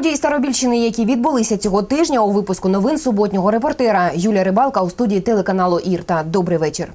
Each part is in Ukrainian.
Події Старобільщини, які відбулися цього тижня у випуску новин суботнього репортера Юлія Рибалка у студії телеканалу Ірта. Добрий вечір.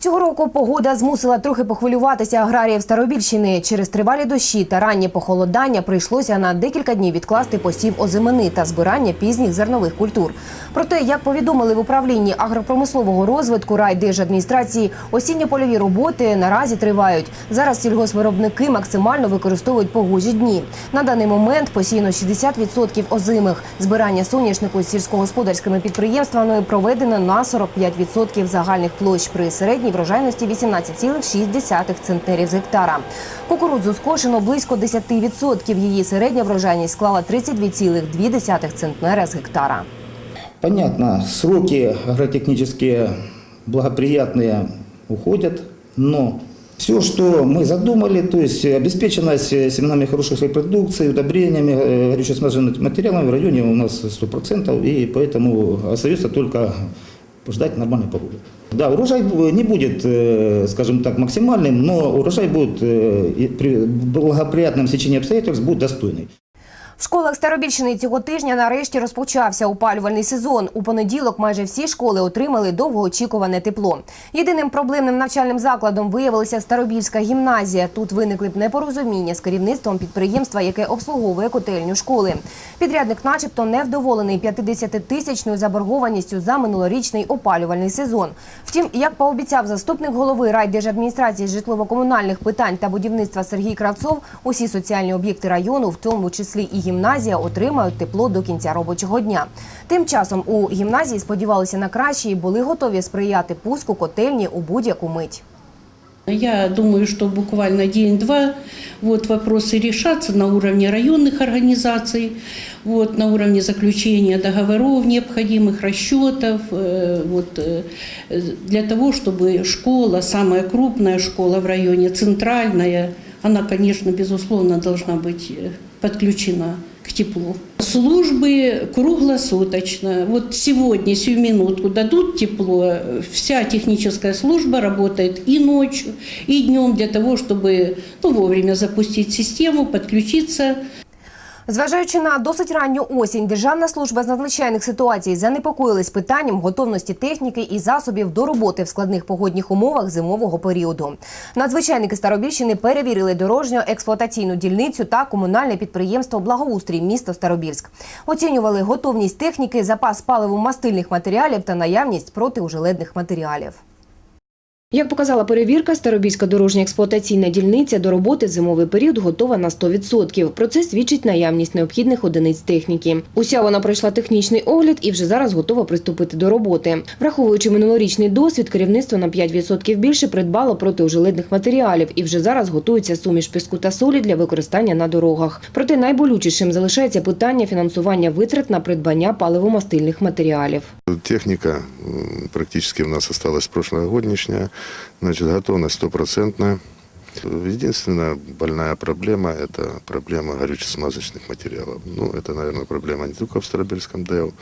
Цього року погода змусила трохи похвилюватися аграріїв Старобільщини. Через тривалі дощі та раннє похолодання прийшлося на декілька днів відкласти посів озимини та збирання пізніх зернових культур. Проте, як повідомили в управлінні агропромислового розвитку райдержадміністрації, осінньо-польові роботи наразі тривають. Зараз сільгоспвиробники максимально використовують погожі дні. На даний момент посіяно 60% озимих. Збирання соняшнику з сільськогосподарськими підприємствами проведено на 45% загальних площ при середній врожайності 18,6 центнерів з гектара. Кукурудзу скошено близько 10%. Її середня врожайність склала 32,2 центнера з гектара. Понятно, сроки агротехнические благоприятные уходят, но все, что мы задумали, то есть обеспеченность семенами хороших репродукций, удобрениями, э, горюче-смазочными материалами в районе у нас 100%, и поэтому остается только ждать нормальной погоды. Да, урожай не будет, э, скажем так, максимальным, но урожай будет э, и при благоприятном сечении обстоятельств будет достойный. В школах Старобільщини цього тижня нарешті розпочався опалювальний сезон. У понеділок майже всі школи отримали довгоочікуване тепло. Єдиним проблемним навчальним закладом виявилася Старобільська гімназія. Тут виникли б непорозуміння з керівництвом підприємства, яке обслуговує котельню школи. Підрядник, начебто, невдоволений 50-тисячною заборгованістю за минулорічний опалювальний сезон. Втім, як пообіцяв заступник голови райдержадміністрації житлово-комунальних питань та будівництва Сергій Кравцов, усі соціальні об'єкти району, в тому числі і гімназія, отримають тепло до кінця робочого дня. Тим часом у гімназії сподівалися на краще і були готові сприяти пуску котельні у будь-яку мить. Я думаю, что буквально день-два вот, вопросы решатся на уровне районных организаций, вот, на уровне заключения договоров, необходимых расчетов, э, вот, э, для того, чтобы школа, самая крупная школа в районе, центральная, она, конечно, безусловно, должна быть э, подключена к теплу. Службы круглосуточно. Вот сегодня, сию минутку дадут тепло, вся техническая служба работает и ночью, и днем для того, чтобы ну, вовремя запустить систему, подключиться. Зважаючи на досить ранню осінь, Державна служба з надзвичайних ситуацій занепокоїлась питанням готовності техніки і засобів до роботи в складних погодних умовах зимового періоду. Надзвичайники Старобільщини перевірили дорожньо-експлуатаційну дільницю та комунальне підприємство Благоустрій місто Старобільськ. Оцінювали готовність техніки, запас паливо-мастильних матеріалів та наявність протиужеледних матеріалів. Як показала перевірка, Старобільська дорожня експлуатаційна дільниця до роботи в зимовий період готова на 100%. Про це свідчить наявність необхідних одиниць техніки. Уся вона пройшла технічний огляд і вже зараз готова приступити до роботи. Враховуючи минулорічний досвід, керівництво на 5% більше придбало протиужеледних матеріалів і вже зараз готується суміш піску та солі для використання на дорогах. Проте найболючішим залишається питання фінансування витрат на придбання паливомастильних матеріалів. Техника м, практически у нас осталась прошлогодничная, значит, готовность стопроцентная. Единственная больная проблема – это проблема горюче-смазочных материалов. Ну, это, наверное, проблема не только в Старобельском ДЭУ,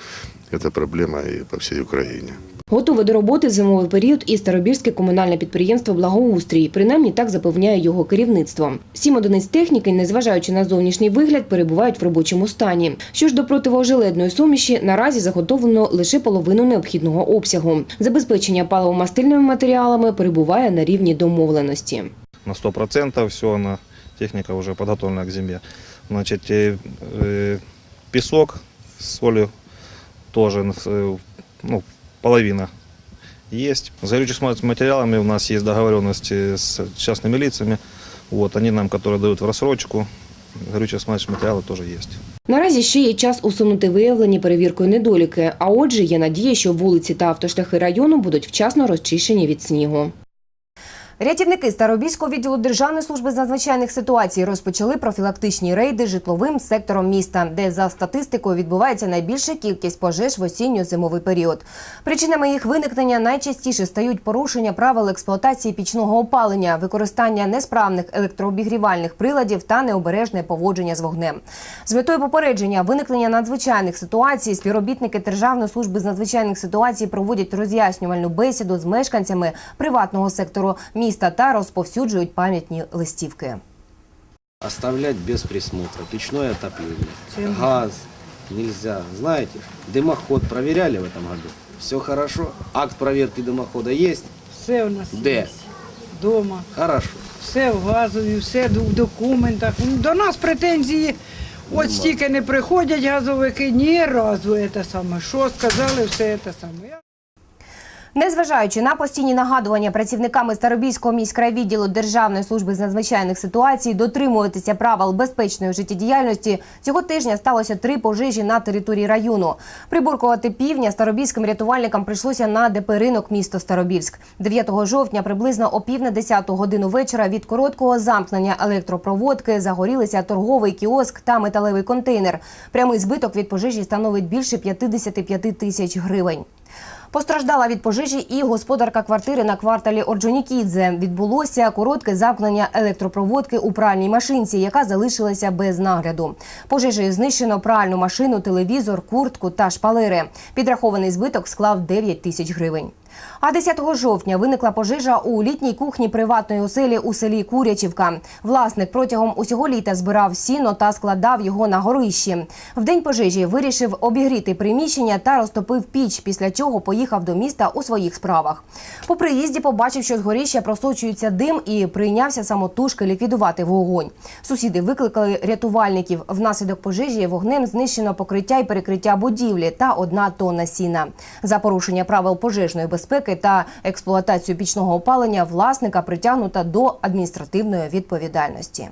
это проблема и по всей Украине. Готове до роботи в зимовий період і Старобірське комунальне підприємство «Благоустрій». Принаймні так запевняє його керівництво. Сім одиниць техніки, незважаючи на зовнішній вигляд, перебувають в робочому стані. Що ж до противожеледної суміші, наразі заготовлено лише половину необхідного обсягу. Забезпечення паливомастильними матеріалами перебуває на рівні домовленості. на 100%, все, она, техника уже подготовлена к зиме. Значит, э, э, песок с солью тоже, э, ну, половина есть. С горючим материалами у нас есть договоренности с частными лицами. Вот, они нам, которые дают в рассрочку, горючие материалы тоже есть. Наразі ще є час усунути виявлені перевіркою недоліки. А отже, є надія, що вулиці та автошляхи району будуть вчасно розчищені від снігу. Рятівники Старобільського відділу Державної служби з надзвичайних ситуацій розпочали профілактичні рейди житловим сектором міста, де за статистикою відбувається найбільша кількість пожеж в осінньо-зимовий період. Причинами їх виникнення найчастіше стають порушення правил експлуатації пічного опалення, використання несправних електрообігрівальних приладів та необережне поводження з вогнем. З метою попередження виникнення надзвичайних ситуацій співробітники Державної служби з надзвичайних ситуацій проводять роз'яснювальну бесіду з мешканцями приватного сектору міста та розповсюджують пам'ятні листівки. Оставлять без присмотра. Печное отопление. Газ нельзя. Знаете, дымоход проверяли в этом году? Все хорошо. Акт проверки дымохода есть? Все у нас Де? є. Дома. Хорошо. Все в газові, все в документах. Ну, До нас претензії. От стільки не приходять газовики, ні разу це саме. Що сказали, все це саме. Незважаючи на постійні нагадування працівниками Старобільського міськрайвідділу Державної служби з надзвичайних ситуацій дотримуватися правил безпечної життєдіяльності, цього тижня сталося три пожежі на території району. Приборкувати півдня старобільським рятувальникам прийшлося на ДП ринок місто Старобільськ. 9 жовтня приблизно о пів на 10 годину вечора від короткого замкнення електропроводки загорілися торговий кіоск та металевий контейнер. Прямий збиток від пожежі становить більше 55 тисяч гривень. Постраждала від пожежі і господарка квартири на кварталі Орджонікідзе. Відбулося коротке замкнення електропроводки у пральній машинці, яка залишилася без нагляду. Пожежею знищено пральну машину, телевізор, куртку та шпалери. Підрахований збиток склав 9 тисяч гривень. А 10 жовтня виникла пожежа у літній кухні приватної оселі у селі Курячівка. Власник протягом усього літа збирав сіно та складав його на горищі. В день пожежі вирішив обігріти приміщення та розтопив піч, після чого поїхав до міста у своїх справах. По приїзді побачив, що з горища просочується дим і прийнявся самотужки ліквідувати вогонь. Сусіди викликали рятувальників. Внаслідок пожежі вогнем знищено покриття і перекриття будівлі та одна тонна сіна. За порушення правил пожежної безпеки та експлуатацію пічного опалення власника притягнута до адміністративної відповідальності.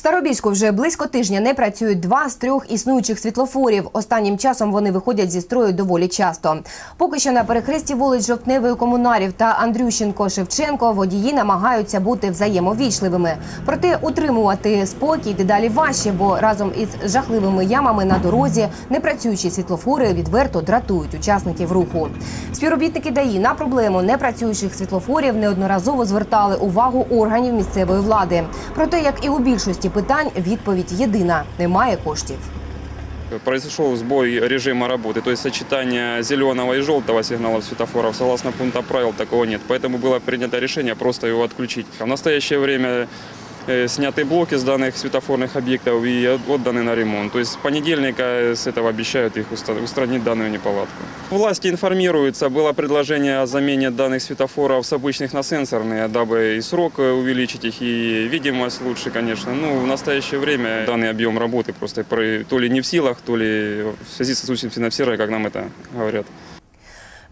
Старобільську вже близько тижня не працюють два з трьох існуючих світлофорів. Останнім часом вони виходять зі строю доволі часто. Поки що на перехресті вулиць Жовтневої комунарів та Андрющенко Шевченко водії намагаються бути взаємовічливими. Проте утримувати спокій дедалі важче, бо разом із жахливими ямами на дорозі непрацюючі світлофори відверто дратують учасників руху. Співробітники ДАІ на проблему непрацюючих світлофорів неодноразово звертали увагу органів місцевої влади. Проте, як і у більшості питань, відповідь єдина: немає коштів. произошел сбой режима работы, то есть сочетание зеленого и желтого сигналов светофоров, согласно пункта правил, такого нет. Поэтому было принято решение просто его отключить. В настоящее время э, сняты блоки с данных светофорных объектов и от- отданы на ремонт. То есть с понедельника с этого обещают их устранить данную неполадку. Власти информируются, было предложение о замене данных светофоров с обычных на сенсорные, дабы и срок э, увеличить их, и видимость лучше, конечно. Ну, в настоящее время данный объем работы просто про- то ли не в силах, то ли в связи с отсутствием финансирования, как нам это говорят.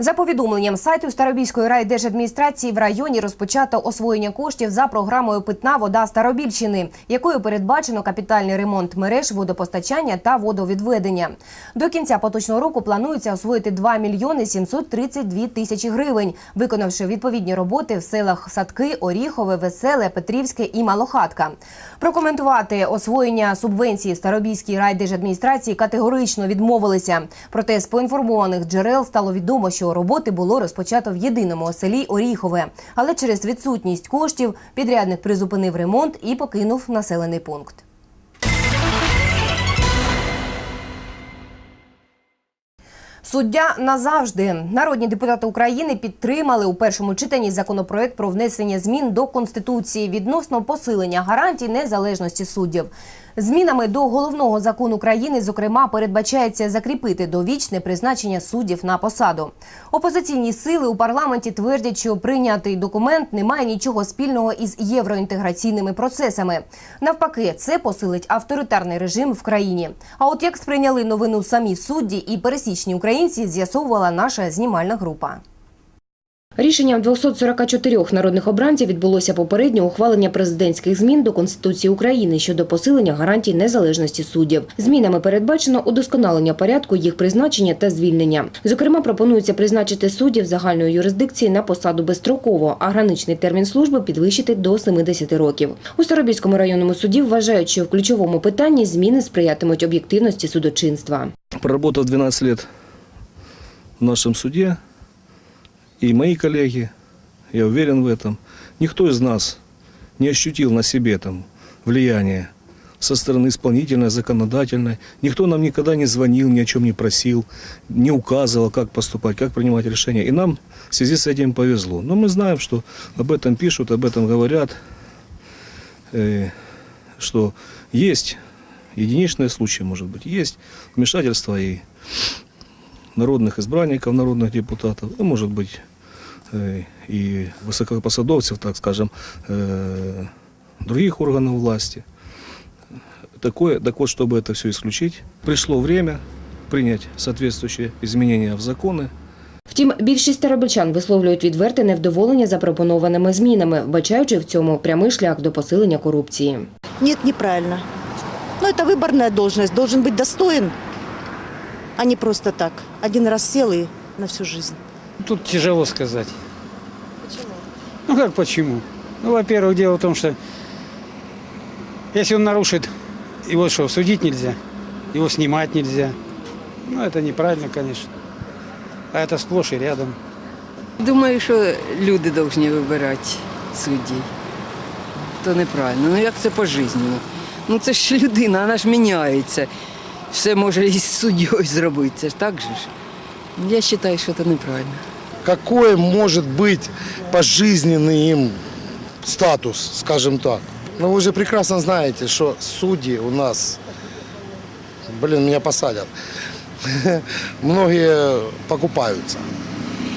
За повідомленням сайту Старобільської райдержадміністрації в районі розпочато освоєння коштів за програмою Питна вода Старобільщини, якою передбачено капітальний ремонт мереж водопостачання та водовідведення. До кінця поточного року планується освоїти 2 мільйони 732 тисячі гривень, виконавши відповідні роботи в селах Садки, Оріхове, Веселе, Петрівське і Малохатка. Прокоментувати освоєння субвенції Старобільській райдержадміністрації категорично відмовилися. Проте з поінформованих джерел стало відомо, що роботи було розпочато в єдиному селі Оріхове. Але через відсутність коштів підрядник призупинив ремонт і покинув населений пункт. Суддя назавжди народні депутати України підтримали у першому читанні законопроект про внесення змін до конституції відносно посилення гарантій незалежності суддів. Змінами до головного закону країни, зокрема, передбачається закріпити довічне призначення суддів на посаду. Опозиційні сили у парламенті твердять, що прийнятий документ не має нічого спільного із євроінтеграційними процесами. Навпаки, це посилить авторитарний режим в країні. А от як сприйняли новину самі судді і пересічні українці, з'ясовувала наша знімальна група. Рішенням 244 народних обранців відбулося попереднє ухвалення президентських змін до Конституції України щодо посилення гарантій незалежності суддів. Змінами передбачено удосконалення порядку їх призначення та звільнення. Зокрема, пропонується призначити суддів загальної юрисдикції на посаду безстроково, а граничний термін служби підвищити до 70 років. У Старобільському районному суді вважають, що в ключовому питанні зміни сприятимуть об'єктивності судочинства. проработав 12 лет в нашем суде, и мои коллеги, я уверен в этом, никто из нас не ощутил на себе там влияние со стороны исполнительной, законодательной. Никто нам никогда не звонил, ни о чем не просил, не указывал, как поступать, как принимать решения. И нам в связи с этим повезло. Но мы знаем, что об этом пишут, об этом говорят, э, что есть единичные случаи, может быть, есть вмешательство и народных избранников, народных депутатов, и, может быть, э, и высокопосадовцев, так скажем, э, других органов власти. Такое, так вот, чтобы это все исключить, пришло время принять соответствующие изменения в законы, Втім, більшість старобільчан висловлюють відверте невдоволення запропонованими змінами, вбачаючи в цьому прямий шлях до посилення корупції. Нет, неправильно. Но это выборная должность, должен быть достоин, а не просто так. Один раз сел и на всю жизнь. Тут тяжело сказать. Почему? Ну как почему? Ну, во-первых, дело в том, что если он нарушит, его что, судить нельзя, его снимать нельзя. Ну, это неправильно, конечно. А это сплошь и рядом. Думаю, що люди повинні вибирати суддів. То неправильно. Ну як це по-жизненню? Ну це ж людина, вона ж міняється. Все може із суддєю зробити. Це ж так же ж. Я вважаю, що це неправильно. какой может быть пожизненный им статус, скажем так. Но вы же прекрасно знаете, что судьи у нас, блин, меня посадят. Многие покупаются.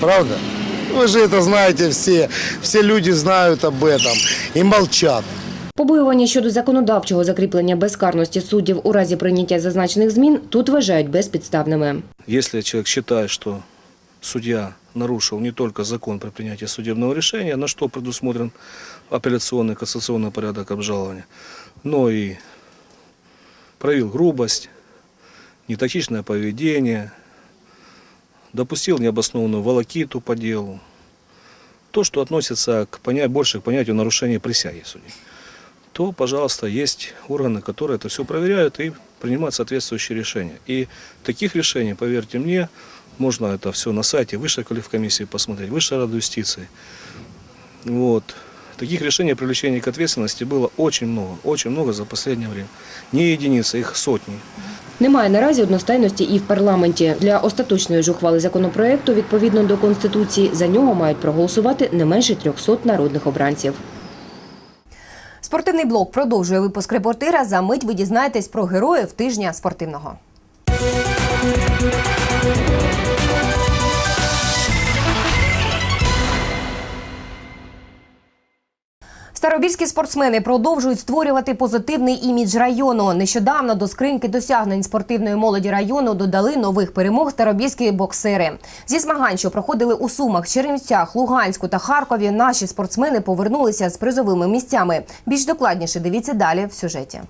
Правда? Вы же это знаете все. Все люди знают об этом и молчат. Побоювання щодо законодавчого закріплення безкарності суддів у разі прийняття зазначених змін тут вважають безпідставними. Если человек считает, что судья нарушил не только закон при принятии судебного решения, на что предусмотрен апелляционный кассационный порядок обжалования, но и проявил грубость, нетактичное поведение, допустил необоснованную волокиту по делу, то, что относится к поня- больше к понятию нарушения присяги судьи, то, пожалуйста, есть органы, которые это все проверяют и принимают соответствующие решения. И таких решений, поверьте мне, можно это все на сайте Высшей квалифкомиссии посмотреть, Высшей рады юстиции. Вот. Таких решений о привлечении к ответственности было очень много, очень много за последнее время. Не единицы, их сотни. Немає наразі одностайності і в парламенті. Для остаточної ж ухвали законопроекту, відповідно до Конституції, за нього мають проголосувати не менше 300 народних обранців. Спортивний блок продовжує випуск репортира. За мить ви дізнаєтесь про героїв тижня спортивного. Старобільські спортсмени продовжують створювати позитивний імідж району. Нещодавно до скриньки досягнень спортивної молоді району додали нових перемог старобільські боксери. Зі змагань, що проходили у Сумах, Чернівцях, Луганську та Харкові, наші спортсмени повернулися з призовими місцями. Більш докладніше дивіться далі в сюжеті.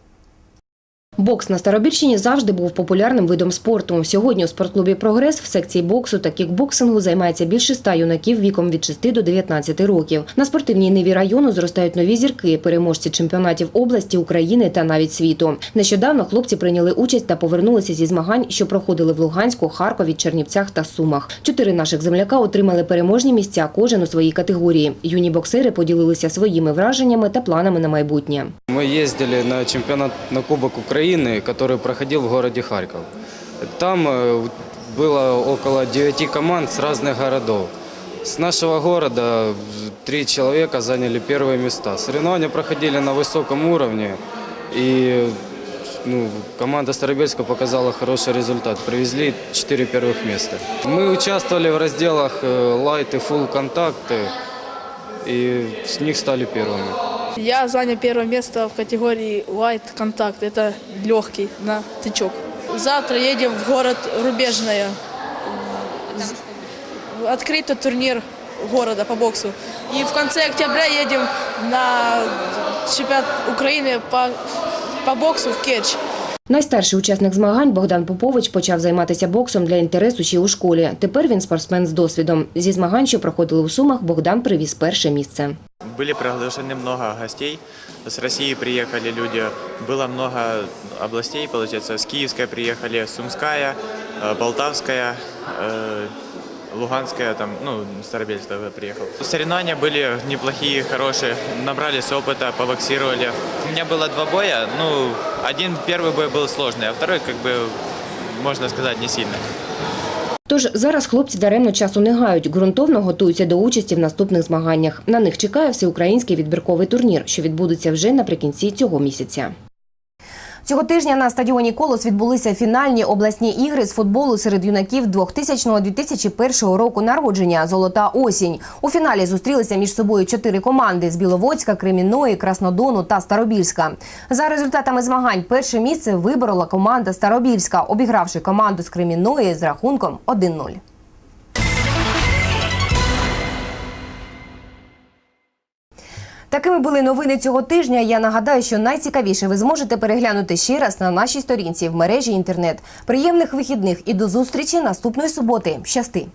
Бокс на Старобільщині завжди був популярним видом спорту. Сьогодні у спортклубі Прогрес в секції боксу та кікбоксингу займається більше ста юнаків віком від 6 до 19 років. На спортивній ниві району зростають нові зірки, переможці чемпіонатів області, України та навіть світу. Нещодавно хлопці прийняли участь та повернулися зі змагань, що проходили в Луганську, Харкові, Чернівцях та Сумах. Чотири наших земляка отримали переможні місця, кожен у своїй категорії. Юні боксери поділилися своїми враженнями та планами на майбутнє. Мы ездили на чемпионат, на Кубок Украины, который проходил в городе Харьков. Там э, было около 9 команд с разных городов. С нашего города э, три человека заняли первые места. Соревнования проходили на высоком уровне, и ну, команда Старобельска показала хороший результат. Привезли 4 первых места. Мы участвовали в разделах э, лайт и фулл контакты, и с них стали первыми. Я занял первое место в категории Light Contact. Это легкий на тычок. Завтра едем в город Рубежное. В- Открытый турнир города по боксу. И в конце октября едем на чемпионат Украины по, по боксу в Керчь. Найстарший учасник змагань Богдан Попович почав займатися боксом для інтересу ще у школі. Тепер він спортсмен з досвідом. Зі змагань, що проходили у Сумах, Богдан привіз перше місце. Были приглашены много гостей. С России приехали люди. Было много областей, получается. С Киевской приехали, Сумская, э, Полтавская, э, Луганская, там, ну, Старобельск тогда приехал. Соревнования были неплохие, хорошие, набрались опыта, побоксировали. У меня было два боя, ну, один первый бой был сложный, а второй, как бы, можно сказать, не сильно. Тож зараз хлопці даремно часу не гають, ґрунтовно готуються до участі в наступних змаганнях. На них чекає всеукраїнський відбірковий турнір, що відбудеться вже наприкінці цього місяця. Цього тижня на стадіоні Колос відбулися фінальні обласні ігри з футболу серед юнаків 2000-2001 року народження Золота осінь. У фіналі зустрілися між собою чотири команди з Біловодська, Кремінної, Краснодону та Старобільська. За результатами змагань перше місце виборола команда Старобільська, обігравши команду з Кремінної з рахунком 1-0. Такими були новини цього тижня. Я нагадаю, що найцікавіше ви зможете переглянути ще раз на нашій сторінці в мережі інтернет. Приємних вихідних і до зустрічі наступної суботи. Щасти!